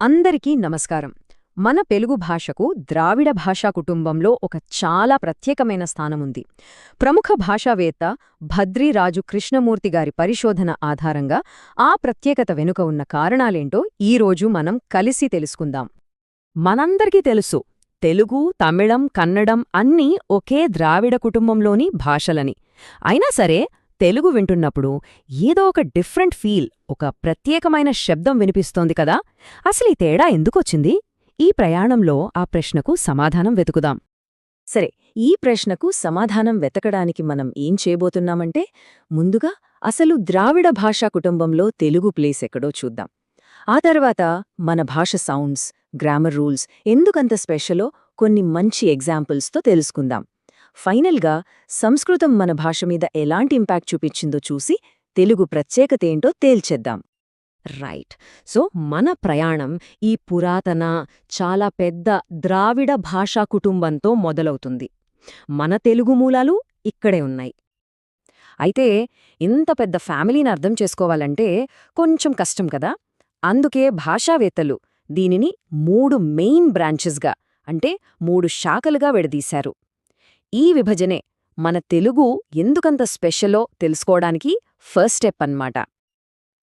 అందరికీ నమస్కారం. మన తెలుగు భాషకు ద్రావిడ భాషా కుటుంబంలో ఒక చాలా ప్రత్యేకమైన స్థానముంది. ప్రముఖ భాషావేత్త భద్రిరాజు కృష్ణమూర్తి గారి పరిశోధన ఆధారంగా ఆ ప్రత్యేకత వెనుక ఉన్న కారణాలేంటో ఈరోజు మనం కలిసి తెలుసుకుందాం. మనందరికీ తెలుసు తెలుగు తమిళం కన్నడం అన్నీ ఒకే ద్రావిడ కుటుంబంలోని భాషలని. అయినా సరే తెలుగు వింటున్నప్పుడు ఏదో ఒక డిఫరెంట్ ఫీల్ ఒక ప్రత్యేకమైన శబ్దం వినిపిస్తోంది కదా? అసలు ఈ తేడా ఎందుకొచ్చింది? ఈ ప్రయాణంలో ఆ ప్రశ్నకు సమాధానం వెతుకుదాం. సరే ఈ ప్రశ్నకు సమాధానం వెతకడానికి మనం ఏం చేయబోతున్నామంటే ముందుగా అసలు ద్రావిడ భాషా కుటుంబంలో తెలుగు ప్లేస్ ఎక్కడో చూద్దాం. ఆ తర్వాత మన భాష సౌండ్స్ గ్రామర్ రూల్స్ ఎందుకంత స్పెషలో కొన్ని మంచి ఎగ్జాంపుల్స్తో తెలుసుకుందాం. ఫైనల్గా సంస్కృతం మన భాష మీద ఎలాంటి ఇంపాక్ట్ చూపించిందో చూసి తెలుగు ప్రత్యేకతేంటో తేల్చేద్దాం. రైట్. సో మన ప్రయాణం ఈ పురాతన చాలా పెద్ద ద్రావిడ భాషా కుటుంబంతో మొదలవుతుంది. మన తెలుగు మూలాలు ఇక్కడే ఉన్నాయి. అయితే ఇంత పెద్ద ఫ్యామిలీని అర్థం చేసుకోవాలంటే కొంచెం కష్టం కదా? అందుకే భాషావేత్తలు దీనిని మూడు మెయిన్ బ్రాంచెస్గా అంటే మూడు శాఖలుగా విడదీశారు. ఈ విభజనే మన తెలుగు ఎందుకంత స్పెషలో తెలుసుకోవడానికి ఫస్ట్ స్టెప్ అన్నమాట.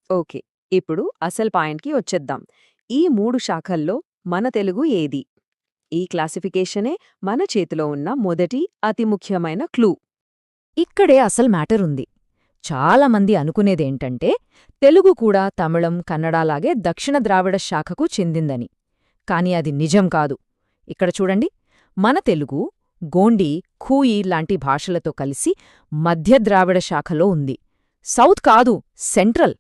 ఓకే ఇప్పుడు అసలు పాయింట్కి వచ్చేద్దాం. ఈ మూడు శాఖల్లో మన తెలుగు ఏది? ఈ క్లాసిఫికేషనే మన చేతిలో ఉన్న మొదటి అతి ముఖ్యమైన క్లూ. ఇక్కడే అసలు మ్యాటర్ ఉంది. చాలామంది అనుకునేదేంటంటే తెలుగు కూడా తమిళం కన్నడలాగే దక్షిణ ద్రావిడ శాఖకు చెందిందని. కాని అది నిజం కాదు. ఇక్కడ చూడండి మన తెలుగు గోండి ఖూయి లాంటి భాషలతో కలిసి మధ్య ద్రావిడ శాఖలో ఉంది. సౌత్ కాదు సెంట్రల్.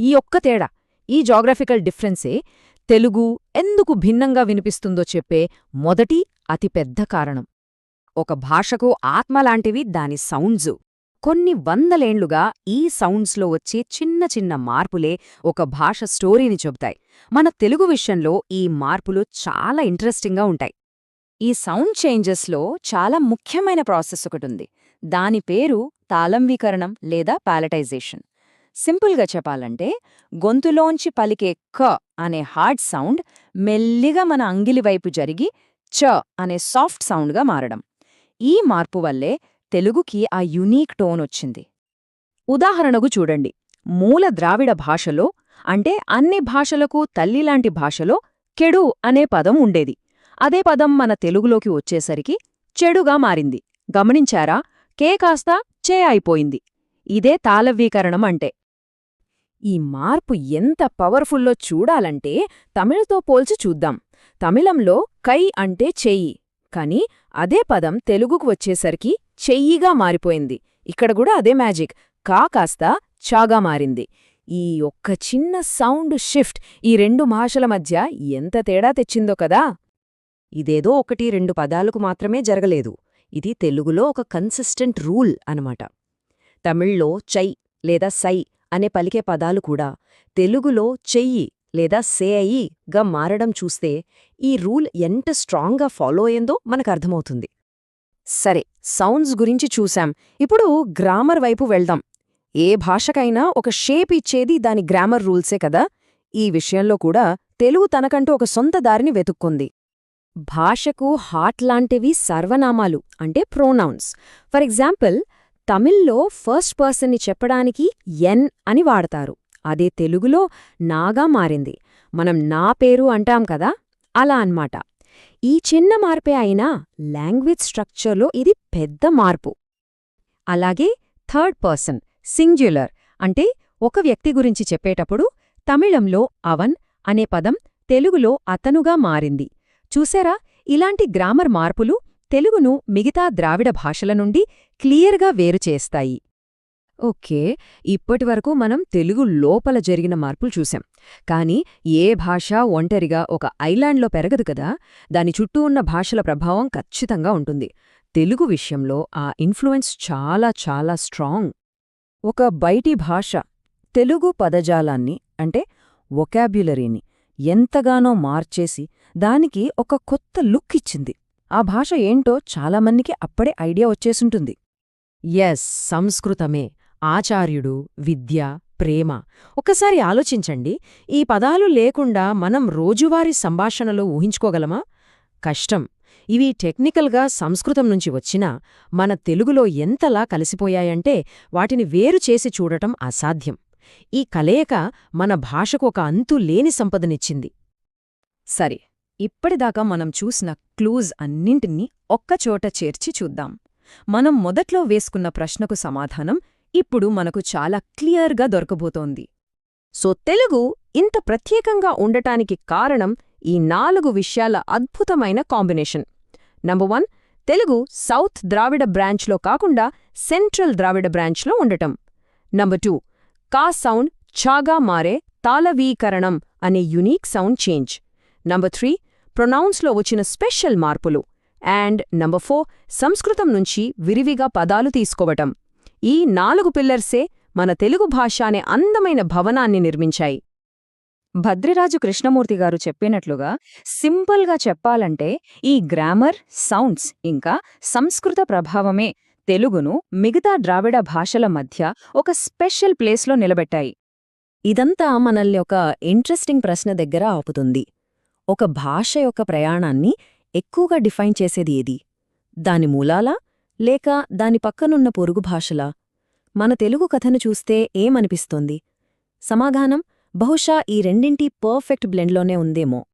ఈ ఒక్క తేడా ఈ జాగ్రఫికల్ డిఫరెన్సే తెలుగు ఎందుకు భిన్నంగా వినిపిస్తుందో చెప్పే మొదటి అతిపెద్ద కారణం. ఒక భాషకు ఆత్మలాంటివి దాని సౌండ్సు. కొన్ని వందలేండ్లుగా ఈ సౌండ్స్లో వచ్చే చిన్న చిన్న మార్పులే ఒక భాష స్టోరీని చెబుతాయి. మన తెలుగు విషయంలో ఈ మార్పులు చాలా ఇంట్రెస్టింగ్గా ఉంటాయి. ఈ సౌండ్ చేంజెస్లో చాలా ముఖ్యమైన ప్రాసెస్ ఒకటుంది. దాని పేరు తాళంవీకరణం లేదా ప్యాలటైజేషన్. సింపుల్గా చెప్పాలంటే గొంతులోంచి పలికే క అనే హార్డ్ సౌండ్ మెల్లిగా మన అంగిలి వైపు జరిగి చ అనే సాఫ్ట్ సౌండ్గా మారడం. ఈ మార్పు వల్లే తెలుగుకి ఆ యునీక్ టోన్ వచ్చింది. ఉదాహరణకు చూడండి. మూల ద్రావిడ భాషలో అంటే అన్ని భాషలకు తల్లిలాంటి భాషలో కెడు అనే పదం ఉండేది. అదే పదం మన తెలుగులోకి వచ్చేసరికి చెడుగా మారింది. గమనించారా? కే కాస్త చే అయిపోయింది. ఇదే తాళవ్వీకరణం అంటే. ఈ మార్పు ఎంత పవర్ఫుల్లో చూడాలంటే తమిళతో పోల్చి చూద్దాం. తమిళంలో కై అంటే చెయ్యి. కాని అదే పదం తెలుగుకు వచ్చేసరికి చెయ్యిగా మారిపోయింది. ఇక్కడ కూడా అదే మ్యాజిక్. కా కాస్త చాగా మారింది. ఈ ఒక్క చిన్న సౌండ్ షిఫ్ట్ ఈ రెండు భాషల మధ్య ఎంత తేడా తెచ్చిందో కదా! ఇదేదో ఒకటి రెండు పదాలకు మాత్రమే జరగలేదు. ఇది తెలుగులో ఒక కన్సిస్టెంట్ రూల్ అనమాట తమిళ్ళో చై లేదా సై అనే పలికే పదాలు కూడా తెలుగులో చెయ్యి లేదా సేయి గా మారడం చూస్తే ఈ రూల్ ఎంత స్ట్రాంగ్గా ఫాలో అయ్యిందో మనకర్థమవుతుంది సరే సౌండ్స్ గురించి చూశాం. ఇప్పుడు గ్రామర్ వైపు వెళ్దాం. ఏ భాషకైనా ఒక షేప్ ఇచ్చేది దాని గ్రామర్ రూల్సే కదా? ఈ విషయంలో కూడా తెలుగు తనకంటూ ఒక సొంత దారిని వెతుక్కుంది. భాషకు హాట్ లాంటివి సర్వనామాలు అంటే ప్రోనౌన్స్. ఫర్ ఎగ్జాంపుల్ తమిళ్ళో ఫస్ట్ పర్సన్ని చెప్పడానికి ఎన్ అని వాడతారు. అదే తెలుగులో నాగా మారింది. మనం నా పేరు అంటాం కదా? అలా అన్మాట ఈ చిన్న మార్పే అయినా లాంగ్వేజ్ స్ట్రక్చర్లో ఇది పెద్ద మార్పు. అలాగే థర్డ్ పర్సన్ సింగ్యులర్ అంటే ఒక వ్యక్తి గురించి చెప్పేటప్పుడు తమిళంలో అవన్ అనే పదం తెలుగులో అతనుగా మారింది. చూసారా? ఇలాంటి గ్రామర్ మార్పులు తెలుగును మిగతా ద్రావిడ భాషల నుండి క్లియర్గా వేరుచేస్తాయి ఓకే ఇప్పటివరకు మనం తెలుగు లోపల జరిగిన మార్పులు చూశాం. కాని ఏ భాష ఒంటరిగా ఒక ఐలాండ్లో పెరగదు కదా? దాని చుట్టూ ఉన్న భాషల ప్రభావం ఖచ్చితంగా ఉంటుంది. తెలుగు విషయంలో ఆ ఇన్ఫ్లుయెన్స్ చాలా చాలా స్ట్రాంగ్. ఒక బయటి భాష తెలుగు పదజాలాన్ని అంటే వొకాబ్యులరీని ఎంతగానో మార్చేసి దానికి ఒక కొత్త లుక్ ఇచ్చింది. ఆ భాష ఏంటో చాలామందికి అప్పుడే ఐడియా వచ్చేసుంటుంది. ఎస్ సంస్కృతమే. ఆచార్యుడు విద్య ప్రేమ. ఒకసారి ఆలోచించండి. ఈ పదాలు లేకుండా మనం రోజువారీ సంభాషణలో ఊహించుకోగలమా? కష్టం. ఇవి టెక్నికల్గా సంస్కృతం నుంచి వచ్చినా మన తెలుగులో ఎంతలా కలిసిపోయాయంటే వాటిని వేరు చేసి చూడటం అసాధ్యం. ఈ కలయిక మన భాషకు ఒక అంతు లేని సంపదనిచ్చింది. సరే. ఇప్పటిదాకా మనం చూసిన క్లూజ్ అన్నింటినీ ఒక్కచోట చేర్చి చూద్దాం. మనం మొదట్లో వేసుకున్న ప్రశ్నకు సమాధానం ఇప్పుడు మనకు చాలా క్లియర్గా దొరకబోతోంది. సో తెలుగు ఇంత ప్రత్యేకంగా ఉండటానికి కారణం ఈ నాలుగు విషయాల అద్భుతమైన combination. Number one Telugu south Dravida బ్రాంచ్లో కాకుండా సెంట్రల్ ద్రావిడ బ్రాంచ్లో ఉండటం. నంబర్ టూ కా సౌండ్ ఛాగా మారే తాళవీకరణం అనే unique sound change. Number three ప్రొనౌన్స్లో వచ్చిన స్పెషల్ మార్పులు. అండ్ నంబర్ ఫోర్ సంస్కృతం నుంచి విరివిగా పదాలు తీసుకోవటం. ఈ నాలుగు పిల్లర్సే మన తెలుగు భాష అనే అందమైన భవనాన్ని నిర్మించాయి. భద్రిరాజు కృష్ణమూర్తి గారు చెప్పినట్లుగా సింపుల్గా చెప్పాలంటే ఈ గ్రామర్ సౌండ్స్ ఇంకా సంస్కృత ప్రభావమే తెలుగును మిగతా ద్రావిడ భాషల మధ్య ఒక స్పెషల్ ప్లేస్లో నిలబెట్టాయి. ఇదంతా మనల్ని ఒక ఇంట్రెస్టింగ్ ప్రశ్న దగ్గర ఆపుతుంది. ఒక భాష యొక్క ప్రయాణాన్ని ఎక్కువగా డిఫైన్ చేసేది ఏది? దాని మూలాలా? లేక దాని పక్కనున్న పొరుగు భాషలా? మన తెలుగు కథను చూస్తే ఏమనిపిస్తోంది? సమాధానం? బహుశా ఈ రెండింటి పర్ఫెక్ట్ బ్లెండ్లోనే ఉందేమో.